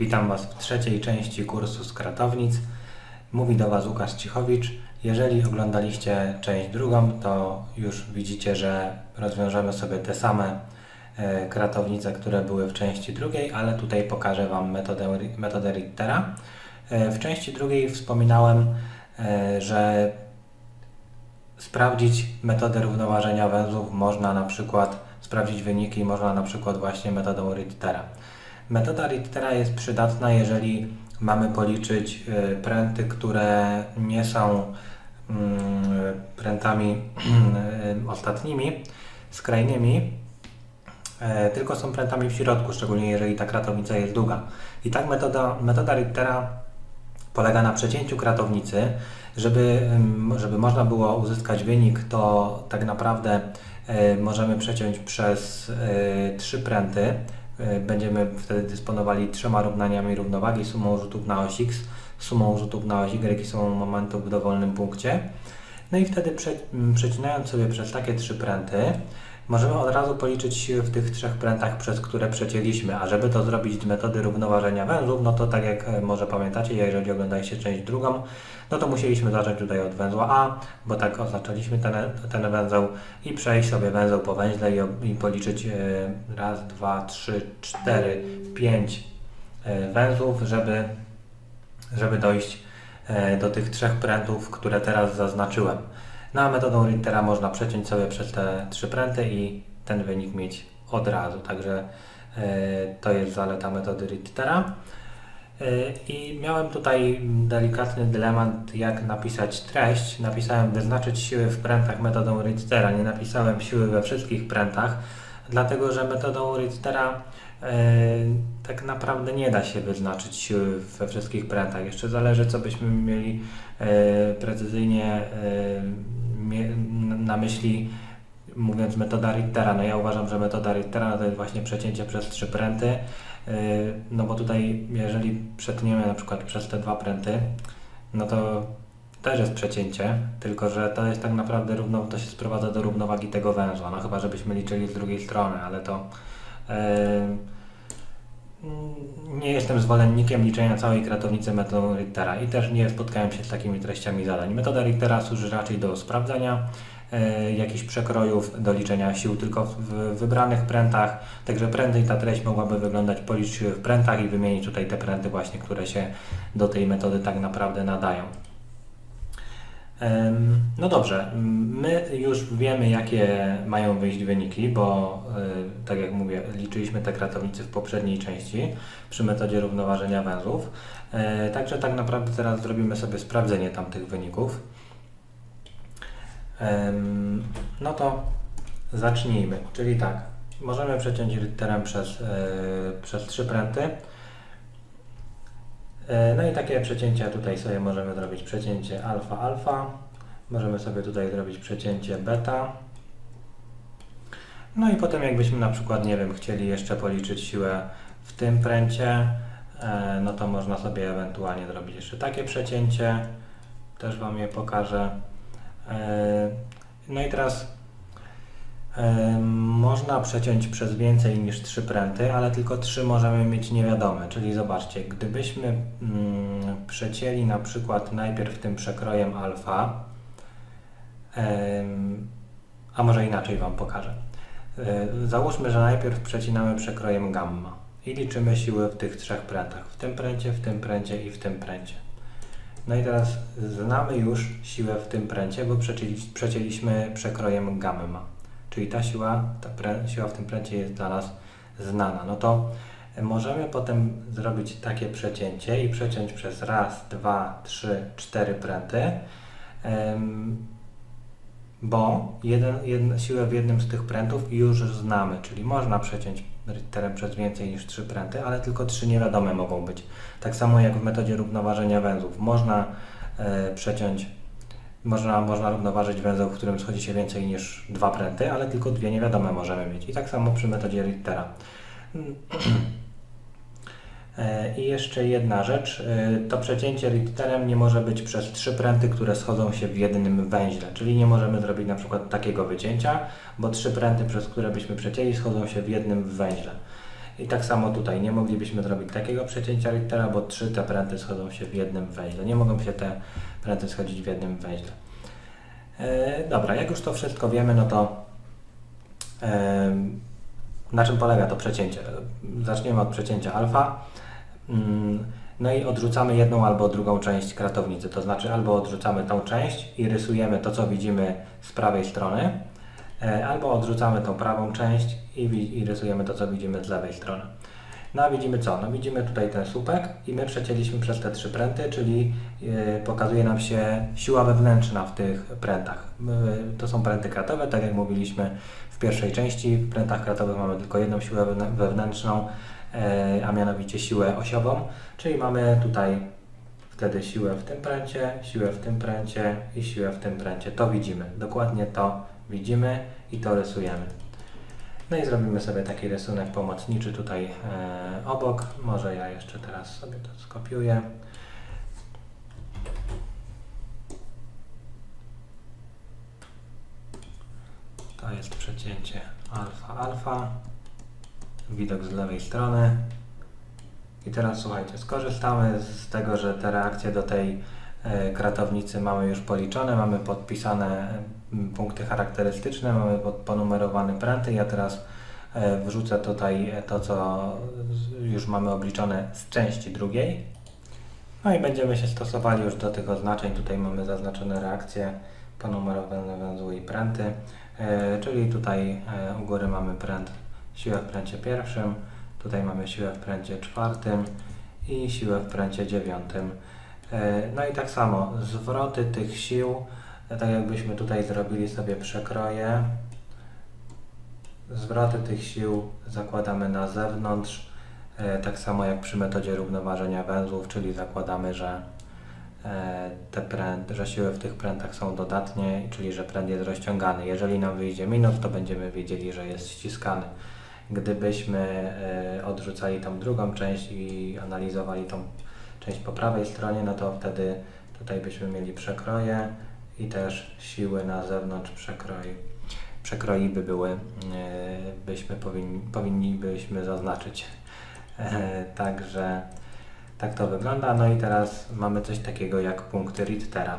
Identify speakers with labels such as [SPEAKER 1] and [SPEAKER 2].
[SPEAKER 1] witam Was w trzeciej części kursu z kratownic. Mówi do Was Łukasz Cichowicz. Jeżeli oglądaliście część drugą, to już widzicie, że rozwiążemy sobie te same e, kratownice, które były w części drugiej, ale tutaj pokażę Wam metodę, metodę Rittera. E, W części drugiej wspominałem, e, że sprawdzić metodę równoważenia węzłów można na przykład, sprawdzić wyniki można na przykład właśnie metodą Rittera. Metoda Rittera jest przydatna, jeżeli mamy policzyć y, pręty, które nie są mm, prętami y, ostatnimi, skrajnymi, e, tylko są prętami w środku, szczególnie jeżeli ta kratownica jest długa. I tak metoda, metoda Rittera polega na przecięciu kratownicy. Żeby, ym, żeby można było uzyskać wynik, to tak naprawdę y, możemy przeciąć przez y, trzy pręty. Y, Będziemy wtedy dysponowali trzema równaniami równowagi, sumą rzutów na oś x, sumą rzutów na oś y i sumą momentów w dowolnym punkcie. No i wtedy przecinając sobie przez takie trzy pręty, możemy od razu policzyć siły w tych trzech prętach, przez które przecięliśmy. A żeby to zrobić z metody równoważenia węzłów, no to tak jak e, może pamiętacie, jeżeli oglądaliście część drugą, no to musieliśmy zacząć tutaj od węzła A, bo tak oznaczaliśmy ten, ten węzeł i przejść sobie węzeł po węźle i, i policzyć e, raz, dwa, trzy, cztery, pięć e, węzłów, żeby, żeby dojść e, do tych trzech prętów, które teraz zaznaczyłem. No a metodą Rittera można przeciąć sobie przez te trzy pręty i ten wynik mieć od razu. Także e, to jest zaleta metody Rittera. E, I miałem tutaj delikatny dylemat, jak napisać treść. Napisałem wyznaczyć siły w prętach metodą Rittera. Nie napisałem siły we wszystkich prętach, dlatego że metodą Rittera e, tak naprawdę nie da się wyznaczyć siły we wszystkich prętach. Jeszcze zależy, co byśmy mieli e, precyzyjnie mie- na myśli mówiąc metoda Rittera. No ja uważam, że metoda Rittera to jest właśnie przecięcie przez trzy pręty. Yy, No bo tutaj, jeżeli przetniemy na przykład przez te dwa pręty, no to też jest przecięcie, tylko że to jest tak naprawdę równo, to się sprowadza do równowagi tego węzła. No chyba, żebyśmy liczyli z drugiej strony, ale to yy, nie jestem zwolennikiem liczenia całej kratownicy metodą Rittera i też nie spotkałem się z takimi treściami zadań. Metoda Rittera służy raczej do sprawdzania e, jakichś przekrojów, do liczenia sił tylko w, wybranych prętach. Także prędzej ta treść mogłaby wyglądać policz w prętach i wymienić tutaj te pręty właśnie, które się do tej metody tak naprawdę nadają. No dobrze, my już wiemy, jakie mają wyjść wyniki, bo y, tak jak mówię, liczyliśmy te kratownice w poprzedniej części przy metodzie równoważenia węzłów. E, Także tak naprawdę teraz zrobimy sobie sprawdzenie tamtych wyników. No to zacznijmy, czyli tak, możemy przeciąć Ritterem przez, e, przez trzy pręty. E, No i takie przecięcia tutaj sobie możemy zrobić przecięcie alfa alfa. Możemy sobie tutaj zrobić przecięcie beta. No i potem jakbyśmy na przykład, nie wiem, chcieli jeszcze policzyć siłę w tym pręcie, e, no to można sobie ewentualnie zrobić jeszcze takie przecięcie. Też Wam je pokażę. E, No i teraz można przeciąć przez więcej niż trzy pręty, ale tylko trzy możemy mieć niewiadome. Czyli zobaczcie, gdybyśmy mm, przecięli na przykład najpierw tym przekrojem alfa, a może inaczej Wam pokażę. E, Załóżmy, że najpierw przecinamy przekrojem gamma i liczymy siły w tych trzech prętach. W tym pręcie, w tym pręcie i w tym pręcie. No i teraz znamy już siłę w tym pręcie, bo przecięli- przecięliśmy przekrojem gamma. Czyli ta siła, ta siła w tym pręcie jest dla nas znana. No to możemy potem zrobić takie przecięcie i przeciąć przez raz, dwa, trzy, cztery pręty. Bo jeden, jedna siłę w jednym z tych prętów już znamy, czyli można przeciąć Ritterem przez więcej niż trzy pręty, ale tylko trzy niewiadome mogą być. Tak samo jak w metodzie równoważenia węzłów. Można e, przeciąć, można, można równoważyć węzeł, w którym schodzi się więcej niż dwa pręty, ale tylko dwie niewiadome możemy mieć. I tak samo przy metodzie Rittera. E, I jeszcze jedna rzecz, e, to przecięcie Ritterem nie może być przez trzy pręty, które schodzą się w jednym węźle, czyli nie możemy zrobić na przykład takiego wycięcia, bo trzy pręty, przez które byśmy przecięli, schodzą się w jednym węźle. I tak samo tutaj, nie moglibyśmy zrobić takiego przecięcia Richtera, bo trzy te pręty schodzą się w jednym węźle. Nie mogą się te pręty schodzić w jednym węźle. E, dobra, jak już to wszystko wiemy, no to em, na czym polega to przecięcie? Zaczniemy od przecięcia alfa. Mm, No i odrzucamy jedną albo drugą część kratownicy, to znaczy albo odrzucamy tą część i rysujemy to, co widzimy z prawej strony, e, albo odrzucamy tą prawą część i, i rysujemy to, co widzimy z lewej strony. No a widzimy co? No widzimy tutaj ten słupek i my przecięliśmy przez te trzy pręty, czyli e, pokazuje nam się siła wewnętrzna w tych prętach. E, To są pręty kratowe, tak jak mówiliśmy w pierwszej części. W prętach kratowych mamy tylko jedną siłę wewnę- wewnętrzną, e, a mianowicie siłę osiową, czyli mamy tutaj wtedy siłę w tym pręcie, siłę w tym pręcie i siłę w tym pręcie. To widzimy. Dokładnie to widzimy i to rysujemy. No i zrobimy sobie taki rysunek pomocniczy tutaj e, obok. Może ja jeszcze teraz sobie to skopiuję. To jest przecięcie alfa-alfa. Widok z lewej strony. I teraz słuchajcie, skorzystamy z tego, że te reakcje do tej kratownicy mamy już policzone, mamy podpisane m, punkty charakterystyczne, mamy ponumerowane pręty. Ja teraz e, wrzucę tutaj e, to, co już mamy obliczone z części drugiej. No i będziemy się stosowali już do tych oznaczeń. Tutaj mamy zaznaczone reakcje, ponumerowane węzły i pręty. E, czyli tutaj e, u góry mamy pręt, siłę w pręcie pierwszym, tutaj mamy siłę w pręcie czwartym i siłę w pręcie dziewiątym. E, no i tak samo, zwroty tych sił, tak jakbyśmy tutaj zrobili sobie przekroje, zwroty tych sił zakładamy na zewnątrz, e, tak samo jak przy metodzie równoważenia węzłów, czyli zakładamy, że e, te pręt, że siły w tych prętach są dodatnie, czyli że pręt jest rozciągany. Jeżeli nam wyjdzie minus, to będziemy wiedzieli, że jest ściskany. Gdybyśmy odrzucali tą drugą część i analizowali tą część po prawej stronie, no to wtedy tutaj byśmy mieli przekroje i też siły na zewnątrz przekroi. Przekroi by były, e, byśmy powinni, powinni byśmy zaznaczyć. E, Także tak to wygląda. No i teraz mamy coś takiego jak punkty Richtera.